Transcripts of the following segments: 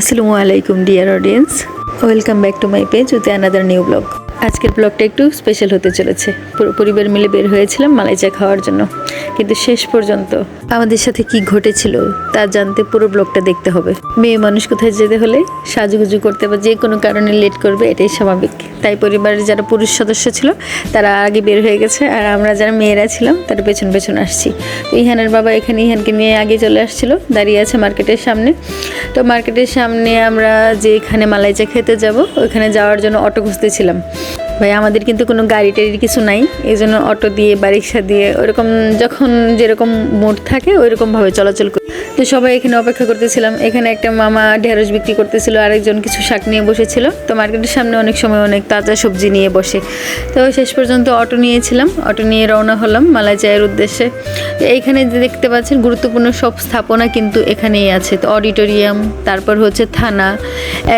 আসসালামু আলাইকুম dear audience welcome back to my page with another new blog আজকের ব্লগটা একটু স্পেশাল হতে চলেছে। পুরো পরিবার মিলে বের হয়েছিলাম মালাইচা খাওয়ার জন্য। কিন্তু শেষ পর্যন্ত আমাদের সাথে কি ঘটেছিল তা জানতে পুরো ব্লগটা দেখতে হবে। মেয়ে মানুষ কোথায় যেতে হলে সাজুগুজু করতে বা যে কোনো কারণে লেট করবে, এটাই স্বাভাবিক। তাই পরিবারের যারা পুরুষ সদস্য ছিল, তারা আগে বের হয়ে গেছে আর আমরা যারা মেয়েরা ছিলাম, তারা পেছন পেছন আসছি। তো ইহানের বাবা এখানে ইহানকে নিয়ে আগে চলে আসছিল, দাঁড়িয়ে আছে মার্কেটের সামনে। তো মার্কেটের সামনে আমরা যে এখানে মালাই চা খেতে যাব ওইখানে যাওয়ার জন্য অটো খুঁজতেছিলাম ভাই, আমাদের কিন্তু কোনো গাড়ি টাড়ির কিছু নাই। এই জন্য অটো দিয়ে, বা রিক্সা দিয়ে, ওরকম যখন যেরকম মোড থাকে, ওইরকমভাবে চলাচল করি। তো সবাই এখানে অপেক্ষা করতেছিলাম। এখানে একটা মামা ঢেঁড়স বিক্রি করতেছিল, আরেকজন কিছু শাক নিয়ে বসেছিল। তো মার্কেটের সামনে অনেক সময় অনেক তাজা সবজি নিয়ে বসে। তো শেষ পর্যন্ত অটো নিয়েছিলাম। অটো নিয়ে রওনা হলাম মালাই চায়ের উদ্দেশ্যে এইখানে যে দেখতে পাচ্ছেন, গুরুত্বপূর্ণ সব স্থাপনা কিন্তু এখানেই আছে। তো অডিটোরিয়াম, তারপর হচ্ছে থানা,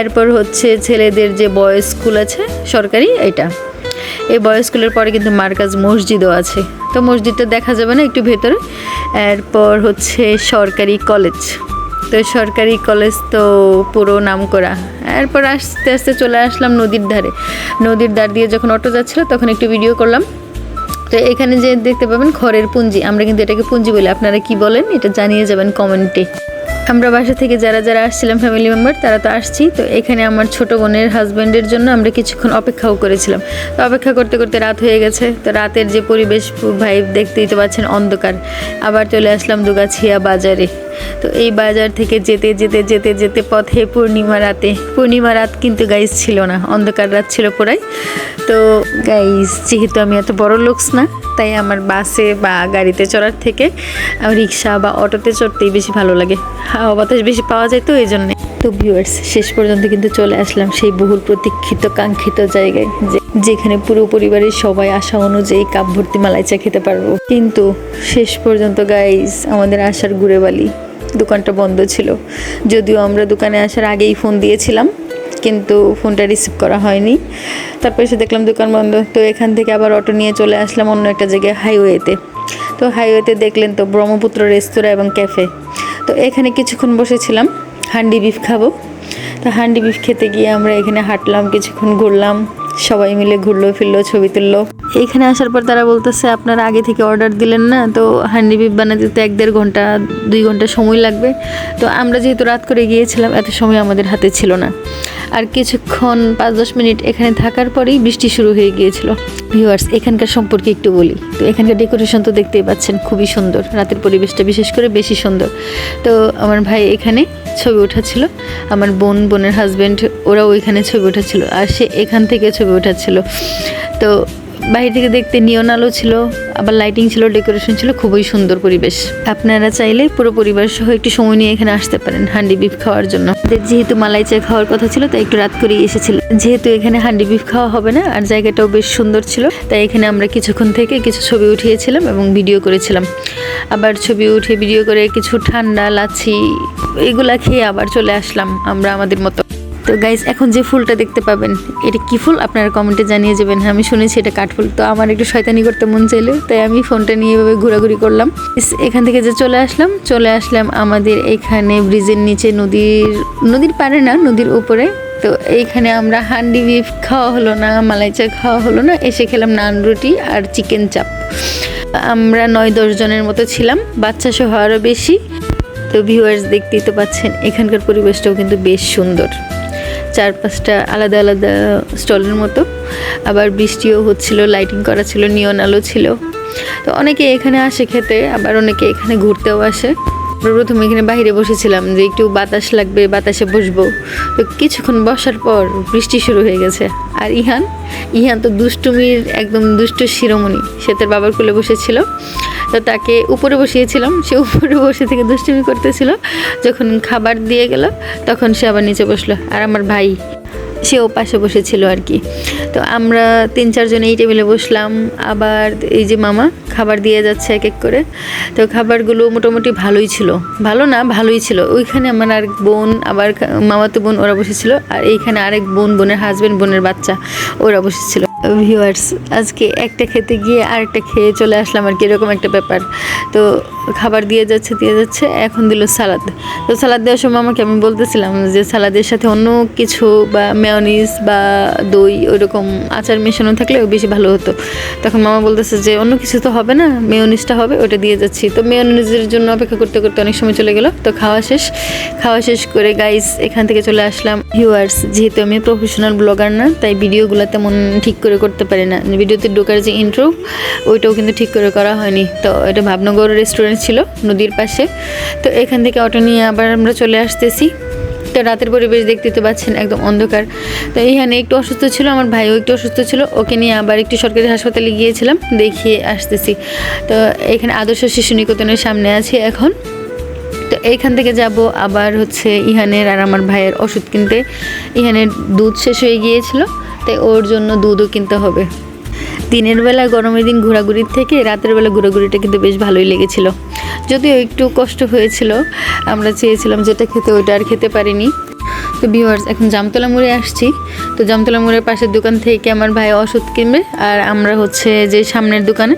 এরপর হচ্ছে ছেলেদের যে বয়েজ স্কুল আছে, সরকারি এটা এই বয়েজ স্কুলের পরে কিন্তু মার্কাজ মসজিদও আছে। তো মসজিদটা দেখা যাবে না একটু ভেতরে। এরপর হচ্ছে সরকারি কলেজ তো সরকারি কলেজ তো পুরো নাম করা এরপর আস্তে আস্তে চলে আসলাম নদীর ধারে। নদীর ধার দিয়ে যখন অটো যাচ্ছিল তখন একটু ভিডিও করলাম। তো এখানে যে দেখতে পাবেন খড়ের পুঞ্জি। আমরা কিন্তু এটাকে পুঞ্জি বলি। আপনারা কি বলেন? এটা জানিয়ে যাবেন কমেন্টে। আমরা বাসা থেকে যারা যারা আসছিলাম ফ্যামিলি মেম্বার তারা তো আসছি। তো এখানে আমার ছোট বোনের হাজব্যান্ডের জন্য আমরা কিছুক্ষণ অপেক্ষাও করেছিলাম। তো অপেক্ষা করতে করতে রাত হয়ে গেছে। তো রাতের যে পরিবেশ, ভাই দেখতেই তো পাচ্ছেন অন্ধকার। আবার চলে আসলাম দুগাছিয়া বাজারে। তো এই বাজার থেকে যেতে যেতে যেতে যেতে পথে পূর্ণিমা রাতে। পূর্ণিমা রাত কিন্তু গাইজ ছিল না। অন্ধকার রাত ছিল পুরাই। তো গাইজ যেহেতু আমি এত বড় লোকস না তাই আমার বাসে বা গাড়িতে চড়ার থেকে রিক্সা বা অটোতে চড়তেই বেশি ভালো লাগে। হাওয়া বাতাস বেশি পাওয়া যায় তো এই জন্যে। তো ভিউয়ার্স শেষ পর্যন্ত কিন্তু চলে আসলাম সেই বহুল প্রতীক্ষিত, কাঙ্ক্ষিত জায়গায়, যে যেখানে পুরো পরিবারের সবাই আশা অনুযায়ী কাপ ভর্তি মালাই চা খেতে পারব। কিন্তু শেষ পর্যন্ত গাইজ আমাদের আসার ঘুরে বালি দোকানটা বন্ধ ছিল। যদিও আমরা দোকানে আসার আগেই ফোন দিয়েছিলাম। কিন্তু ফোনটা রিসিভ করা হয়নি। তারপরে এসে দেখলাম দোকান বন্ধ। তো এখান থেকে আবার অটো নিয়ে চলে আসলাম অন্য একটা জায়গায় হাইওয়েতে তো হাইওয়েতে দেখলেন তো ব্রহ্মপুত্র রেস্তোরাঁ এবং ক্যাফে তো এখানে কিছুক্ষণ বসেছিলাম, হান্ডি বিফ খাব। তো হান্ডি বিফ খেতে গিয়ে আমরা এখানে হাঁটলাম, কিছুক্ষণ ঘুরলাম। সবাই মিলে ঘুরলো, ফিরলো, ছবি তুললো। এখানে আসার পর তারা বলতেছে, আপনারা আগে থেকে অর্ডার দিলেন না, তো হান্ডি বিফ বানাতে তো এক দেড় ঘণ্টা, দুই ঘণ্টা সময় লাগবে। তো আমরা যেহেতু রাত করে গিয়েছিলাম, এত সময় আমাদের হাতে ছিল না। আর কিছুক্ষণ পাঁচ দশ মিনিট এখানে থাকার পরেই বৃষ্টি শুরু হয়ে গিয়েছিল। ভিউয়ার্স এখানকার সম্পর্কে একটু বলি। তো এখানকার ডেকোরেশন তো দেখতেই পাচ্ছেন, খুবই সুন্দর। রাতের পরিবেশটা বিশেষ করে বেশি সুন্দর। তো আমার ভাই এখানে ছবি ওঠাচ্ছিল আমার বোন, বোনের হাজব্যান্ড ওরাও ওইখানে ছবি ওঠাচ্ছিল আর সে এখান থেকে ছবি ওঠাচ্ছিল তো বাইরে থেকে দেখতে নিয়ন আলো ছিল, আবার লাইটিং ছিল ডেকোরেশন ছিল, খুবই সুন্দর পরিবেশ। আপনারা চাইলে পুরো পরিবার সহ একটু সময় নিয়ে এখানে আসতে পারেন, হান্ডি বিফ খাওয়ার জন্য। আমাদের যেহেতু মালাই চা খাওয়ার কথা ছিল, তাই একটু রাত করেই এসেছিল। যেহেতু এখানে হান্ডি বিফ খাওয়া হবে না, আর জায়গাটাও বেশ সুন্দর ছিল, তাই এখানে আমরা কিছুক্ষণ থেকে কিছু ছবি উঠিয়েছিলাম এবং ভিডিও করেছিলাম। আবার ছবি উঠে ভিডিও করে কিছু ঠান্ডা, লাচ্ছি, এগুলা খেয়ে আবার চলে আসলাম আমরা আমাদের মতো। তো গাইজ এখন যে ফুলটা দেখতে পাবেন, এটা কি ফুল? আপনারা কমেন্টে জানিয়ে যাবেন। হ্যাঁ আমি শুনেছি এটা কাঠফুল তো আমার একটু শয়তানি করতে মন চাইলো, তাই আমি ফোনটা নিয়ে এভাবে ঘোরাঘুরি করলাম। এখান থেকে যে চলে আসলাম চলে আসলাম আমাদের এখানে ব্রিজের নিচে নদীর নদীর পারে না, নদীর উপরে। তো এইখানে আমরা হান্ডি বিফ খাওয়া হলো না, মালাই চা খাওয়া হলো না, এসে খেলাম নান রুটি আর চিকেন চাপ। আমরা নয় দশ জনের মতো ছিলাম, বাচ্চা সহ আরও বেশি। তো ভিউয়ার্স দেখতেই তো পাচ্ছেন, এখানকার পরিবেশটাও কিন্তু বেশ সুন্দর। চার পাঁচটা আলাদা আলাদা স্টলের মতো। আবার বৃষ্টিও হচ্ছিল লাইটিং করা ছিল নিয়ন আলো ছিল। তো অনেকে এখানে আসে খেতে, আবার অনেকে এখানে ঘুরতেও আসে। আমরা প্রথমে এখানে বাইরে বসেছিলাম যে একটু বাতাস লাগবে, বাতাসে বসবো। তো কিছুক্ষণ বসার পর বৃষ্টি শুরু হয়ে গেছে। আর ইহান ইহান তো দুষ্টুমির একদম দুষ্ট শিরোমণি। সে তার বাবার কোলে বসেছিল। তো তাকে উপরে বসিয়েছিলাম। সে উপরে বসে থেকে দুষ্টুমি করতেছিল। যখন খাবার দিয়ে গেল, তখন সে আবার নিচে বসল। আর আমার ভাই সেও পাশে বসেছিল আর কি। তো আমরা তিন চারজন এই টেবিলে বসলাম। আবার এই যে মামা, খাবার দিয়ে যাচ্ছে এক এক করে। তো খাবারগুলো মোটামুটি ভালোই ছিল। ভালো না, ভালোই ছিল। ওইখানে আমার আরেক বোন, আবার মামাতো বোন ওরা বসেছিল। আর এইখানে আরেক বোন, বোনের হাজবেন্ড বোনের বাচ্চা ওরা বসেছিল। ভিউয়ার্স আজকে একটা খেতে গিয়ে আরেকটা খেয়ে চলে আসলাম আর কি, এরকম একটা ব্যাপার। তো খাবার দিয়ে যাচ্ছে দিয়ে যাচ্ছে, এখন দিল সালাদ। তো সালাদ দেওয়ার সময় আমাকে আমি বলতেছিলাম যে সালাদের সাথে অন্য কিছু বা মেয়নিজ বা দই ওইরকম আচার মেশানো থাকলে বেশি ভালো হতো। তখন মামা বলতেছে যে অন্য কিছু তো হবে না মেয়নিজটা হবে, ওটা দিয়ে যাচ্ছি। তো মেয়নিজের জন্য অপেক্ষা করতে করতে অনেক সময় চলে গেল। তো খাওয়া শেষ খাওয়া শেষ করে গাইস এখান থেকে চলে আসলাম। ভিউয়ার্স যেহেতু আমি প্রফেশনাল ব্লগার না, তাই ভিডিওগুলো তেমন ঠিক করে করতে পারি না। ভিডিওতে ঢোকার যে ইন্ট্রো ওইটাও কিন্তু ঠিক করে করা হয়নি। তো এটা ভাবনগর রেস্টুরেন্ট ছিল, নদীর পাশে। তো এখান থেকে অটো নিয়ে আবার আমরা চলে আসতেছি। তো রাতের পরিবেশ দেখতে তো পাচ্ছেন, একদম অন্ধকার। তো এইখানে একটু অসুস্থ ছিল, আমার ভাইও একটু অসুস্থ ছিল। ওকে নিয়ে আবার একটু সরকারি হাসপাতালে গিয়েছিলাম, দেখিয়ে আসতেছি। তো এখানে আদর্শ শিশু নিকেতনের সামনে আছি এখন। তো এইখান থেকে যাব আবার হচ্ছে ইহানের আর আমার ভাইয়ের ওষুধ কিনতে। ইহানের দুধ শেষ হয়ে গিয়েছিল। তাই ওর জন্য দুধও কিনতে হবে। দিনের বেলা গরমের দিন ঘোরাঘুরির থেকে রাতের বেলা ঘোরাঘুরিটা কিন্তু বেশ ভালোই লেগেছিল। যদিও একটু কষ্ট হয়েছিল, আমরা চেয়েছিলাম যেটা খেতে ওইটা আর খেতে পারিনি। তো ভিউয়ার্স এখন জামতলা মোড়ে আসছি। তো জামতলা মোড়ের পাশের দোকান থেকে আমার ভাই ওষুধ কিনবে আর আমরা হচ্ছে যে সামনের দোকানে,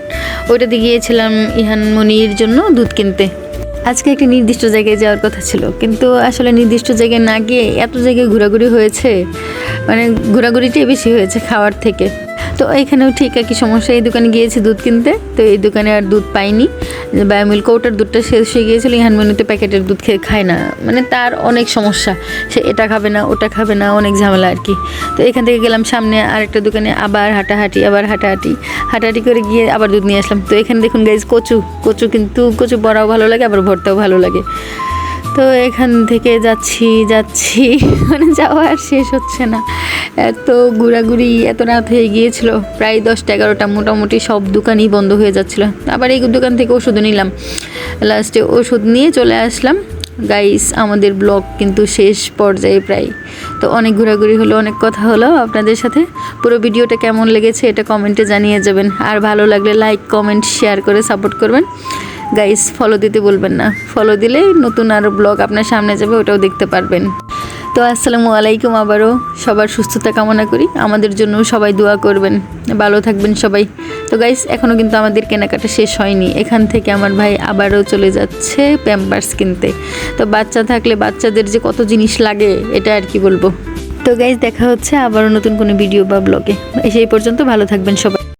ওইটাতে গিয়েছিলাম ইহান মনির জন্য দুধ কিনতে। আজকে একটি নির্দিষ্ট জায়গায় যাওয়ার কথা ছিল, কিন্তু আসলে নির্দিষ্ট জায়গায় না গিয়ে এত জায়গায় ঘোরাঘুরি হয়েছে মানে ঘোরাঘুরিটাই বেশি হয়েছে খাওয়ার থেকে। তো এখানেও ঠিক একই সমস্যা, এই দোকানে গিয়েছি দুধ কিনতে, তো এই দোকানে আর দুধ পাইনি। বায়োমিল কৌটার দুধটা শেষ হয়ে গিয়েছিল ইহান মেনুতে প্যাকেটের দুধ খেয়ে খায় না। মানে তার অনেক সমস্যা, সে এটা খাবে না, ওটা খাবে না, অনেক ঝামেলা আর কি। তো এখান থেকে গেলাম সামনে আরেকটা দোকানে, আবার হাঁটাহাঁটি আবার হাঁটাহাঁটি। হাঁটাহাঁটি করে গিয়ে আবার দুধ নিয়ে আসলাম। তো এখানে দেখুন গাইজ কচু কচু কিন্তু, কচু বড়াও ভালো লাগে, আবার ভর্তাও ভালো লাগে। তো এখান থেকে যাচ্ছি যাচ্ছি। মানে যাওয়া আর শেষ হচ্ছে না। এত ঘোরাঘুরি এত রাত হয়ে গিয়েছিল, প্রায় দশটা এগারোটা মোটামুটি সব দোকানই বন্ধ হয়ে যাচ্ছিল। আবার এই দোকান থেকে ওষুধও নিলাম। লাস্টে ওষুধ নিয়ে চলে আসলাম। গাইস আমাদের ব্লগ কিন্তু শেষ পর্যায়ে প্রায়। তো অনেক ঘোরাঘুরি হলো, অনেক কথা হলো আপনাদের সাথে। পুরো ভিডিওটা কেমন লেগেছে এটা কমেন্টে জানিয়ে যাবেন। আর ভালো লাগলে লাইক কমেন্ট শেয়ার করে সাপোর্ট করবেন। গাইস ফলো দিতে বলবেন না। ফলো দিলে নতুন আরও ব্লগ আপনার সামনে যাবে, ওটাও দেখতে পারবেন। তো আসসালামু আলাইকুম আবারও। সবার সুস্থতা কামনা করি, আমাদের জন্য সবাই দোয়া করবেন। ভালো থাকবেন সবাই। তো গাইস এখনও কিন্তু আমাদের কেনাকাটা শেষ হয়নি। এখান থেকে আমার ভাই আবারও চলে যাচ্ছে প্যাম্পার্স কিনতে। তো বাচ্চা থাকলে বাচ্চাদের যে কত জিনিস লাগে, এটা আর কি বলব? তো গাইস দেখা হচ্ছে আবারও নতুন কোনো ভিডিও বা ব্লগে সেই পর্যন্ত ভালো থাকবেন সবাই।